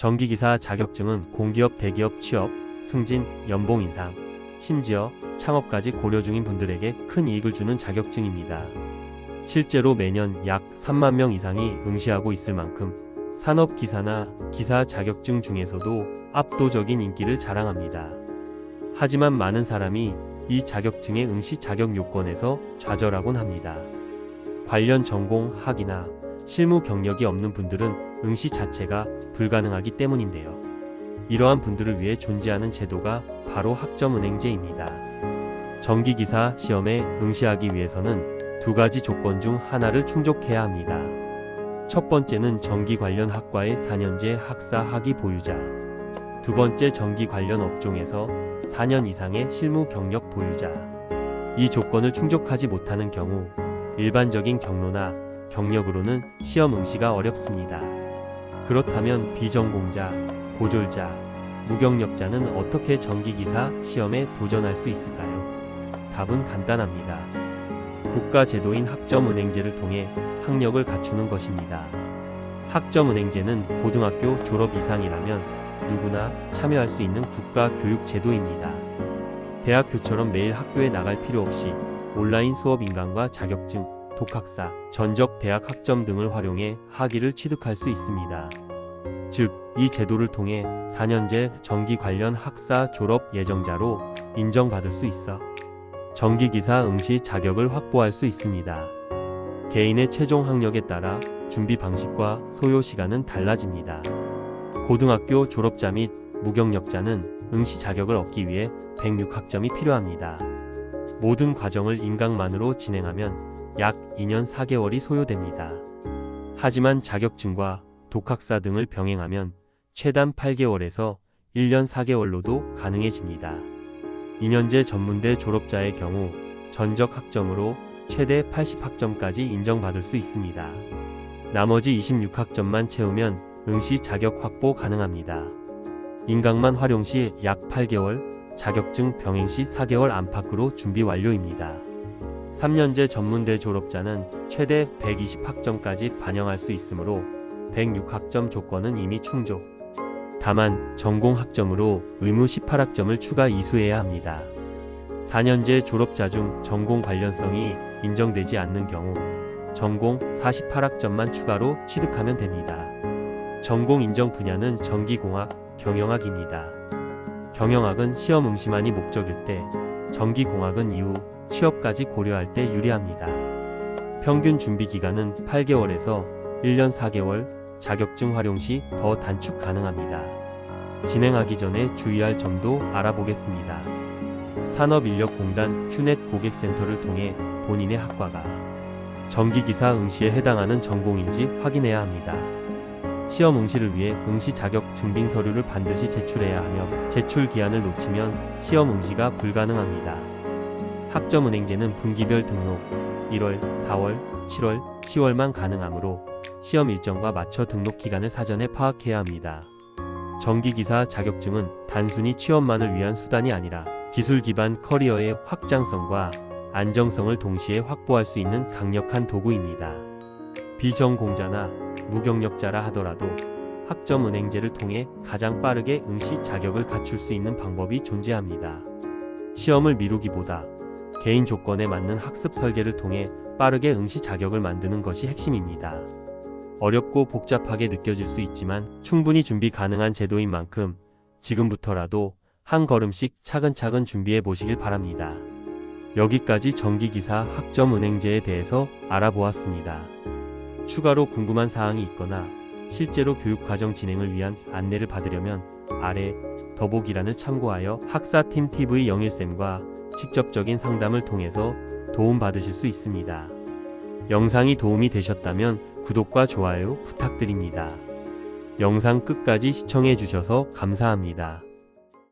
전기기사 자격증은 공기업, 대기업 취업, 승진, 연봉 인상, 심지어 창업까지 고려 중인 분들에게 큰 이익을 주는 자격증입니다. 실제로 매년 약 3만 명 이상이 응시하고 있을 만큼 산업기사나 기사 자격증 중에서도 압도적인 인기를 자랑합니다. 하지만 많은 사람이 이 자격증의 응시 자격 요건에서 좌절하곤 합니다. 관련 전공 학이나 실무 경력이 없는 분들은 응시 자체가 불가능하기 때문인데요. 이러한 분들을 위해 존재하는 제도가 바로 학점은행제입니다. 전기기사 시험에 응시하기 위해서는 두 가지 조건 중 하나를 충족해야 합니다. 첫 번째는 전기 관련 학과의 4년제 학사 학위 보유자. 두 번째 전기 관련 업종에서 4년 이상의 실무 경력 보유자. 이 조건을 충족하지 못하는 경우 일반적인 경로나 경력으로는 시험 응시가 어렵습니다. 그렇다면 비전공자, 고졸자, 무경력자는 어떻게 전기기사 시험에 도전할 수 있을까요? 답은 간단합니다. 국가 제도인 학점은행제를 통해 학력을 갖추는 것입니다. 학점은행제는 고등학교 졸업 이상이라면 누구나 참여할 수 있는 국가 교육 제도입니다. 대학교처럼 매일 학교에 나갈 필요 없이 온라인 수업 인강과 자격증, 독학사, 전적 대학 학점 등을 활용해 학위를 취득할 수 있습니다. 즉, 이 제도를 통해 4년제 전기 관련 학사 졸업 예정자로 인정받을 수 있어 전기기사 응시 자격을 확보할 수 있습니다. 개인의 최종 학력에 따라 준비 방식과 소요 시간은 달라집니다. 고등학교 졸업자 및 무경력자는 응시 자격을 얻기 위해 106학점이 필요합니다. 모든 과정을 인강만으로 진행하면 약 2년 4개월이 소요됩니다. 하지만 자격증과 독학사 등을 병행하면 최단 8개월에서 1년 4개월로도 가능해집니다. 2년제 전문대 졸업자의 경우 전적 학점으로 최대 80학점까지 인정받을 수 있습니다. 나머지 26학점만 채우면 응시 자격 확보 가능합니다. 인강만 활용 시 약 8개월, 자격증 병행 시 4개월 안팎으로 준비 완료입니다. 3년제 전문대 졸업자는 최대 120학점까지 반영할 수 있으므로 106학점 조건은 이미 충족. 다만 전공 학점으로 의무 18학점을 추가 이수해야 합니다. 4년제 졸업자 중 전공 관련성이 인정되지 않는 경우 전공 48학점만 추가로 취득하면 됩니다. 전공 인정 분야는 전기공학, 경영학입니다. 경영학은 시험 응시만이 목적일 때, 전기공학은 이후 취업까지 고려할 때 유리합니다. 평균 준비 기간은 8개월에서 1년 4개월, 자격증 활용 시 더 단축 가능합니다. 진행하기 전에 주의할 점도 알아보겠습니다. 산업인력공단 휴넷 고객센터를 통해 본인의 학과가 전기기사 응시에 해당하는 전공인지 확인해야 합니다. 시험 응시를 위해 응시 자격 증빙 서류를 반드시 제출해야 하며 제출 기한을 놓치면 시험 응시가 불가능합니다. 학점 은행제는 분기별 등록 1월, 4월, 7월, 10월만 가능하므로 시험 일정과 맞춰 등록 기간을 사전에 파악해야 합니다. 전기기사 자격증은 단순히 취업만을 위한 수단이 아니라 기술 기반 커리어의 확장성과 안정성을 동시에 확보할 수 있는 강력한 도구입니다. 비전공자나 무경력자라 하더라도 학점은행제를 통해 가장 빠르게 응시 자격을 갖출 수 있는 방법이 존재합니다. 시험을 미루기보다 개인 조건에 맞는 학습 설계를 통해 빠르게 응시 자격을 만드는 것이 핵심입니다. 어렵고 복잡하게 느껴질 수 있지만 충분히 준비 가능한 제도인 만큼 지금부터라도 한 걸음씩 차근차근 준비해 보시길 바랍니다. 여기까지 전기기사 학점은행제에 대해서 알아보았습니다. 추가로 궁금한 사항이 있거나 실제로 교육 과정 진행을 위한 안내를 받으려면 아래 더보기란을 참고하여 학사팀 TV 영일쌤과 직접적인 상담을 통해서 도움받으실 수 있습니다. 영상이 도움이 되셨다면 구독과 좋아요 부탁드립니다. 영상 끝까지 시청해 주셔서 감사합니다.